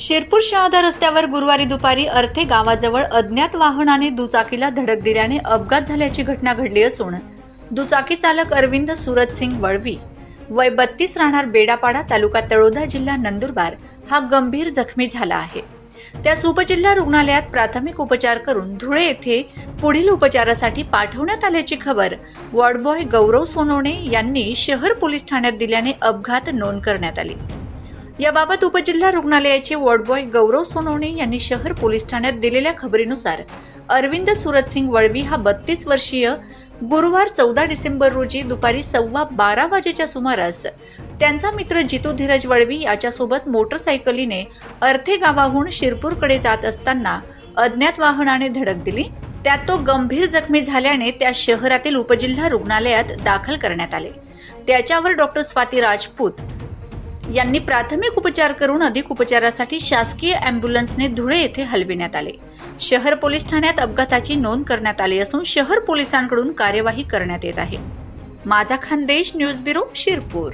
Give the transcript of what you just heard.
शिरपूर शहादा रस्त्यावर गुरुवारी दुपारी अर्थे गावाजवळ अज्ञात वाहनाने दुचाकीला धडक दिल्याने अपघात झाल्याची घटना घडली असून दुचाकी चालक अरविंद सुरत सिंग वळवी वय बत्तीस राहणार बेडापाडा तालुका तळोदा जिल्हा नंदुरबार हा गंभीर जखमी झाला आहे. त्यास उपजिल्हा रुग्णालयात प्राथमिक उपचार करून धुळे येथे पुढील उपचारासाठी पाठवण्यात आल्याची खबर वॉर्डबॉय गौरव सोनवणे यांनी शहर पोलीस ठाण्यात दिल्याने अपघात नोंद करण्यात आली. याबाबत उपजिल्हा रुग्णालयाचे वॉर्डबॉय गौरव सोनवणे यांनी शहर पोलीस ठाण्यात दिलेल्या खबरीनुसार अरविंद सुरतसिंग वळवी हा बत्तीस वर्षीय गुरुवार चौदा डिसेंबर रोजी दुपारी सव्वा बारा वाजेच्या सुमारास त्यांचा मित्र जितू धीरज वळवी याच्यासोबत मोटरसायकलीने अर्थे गावाहून शिरपूरकडे जात असताना अज्ञात वाहनाने धडक दिली. त्यात तो गंभीर जखमी झाल्याने त्या शहरातील उपजिल्हा रुग्णालयात दाखल करण्यात आले. त्याच्यावर डॉक्टर स्वाती राजपूत यांनी प्राथमिक उपचार करून अधिक उपचारासाठी शासकीय अँब्युलन्सने धुळे येथे हलविण्यात आले. शहर पोलीस ठाण्यात अपघाताची नोंद करण्यात आली असून शहर पोलिसांकडून कार्यवाही करण्यात येत आहे. माझा खानदेश न्यूज ब्युरो शिरपूर.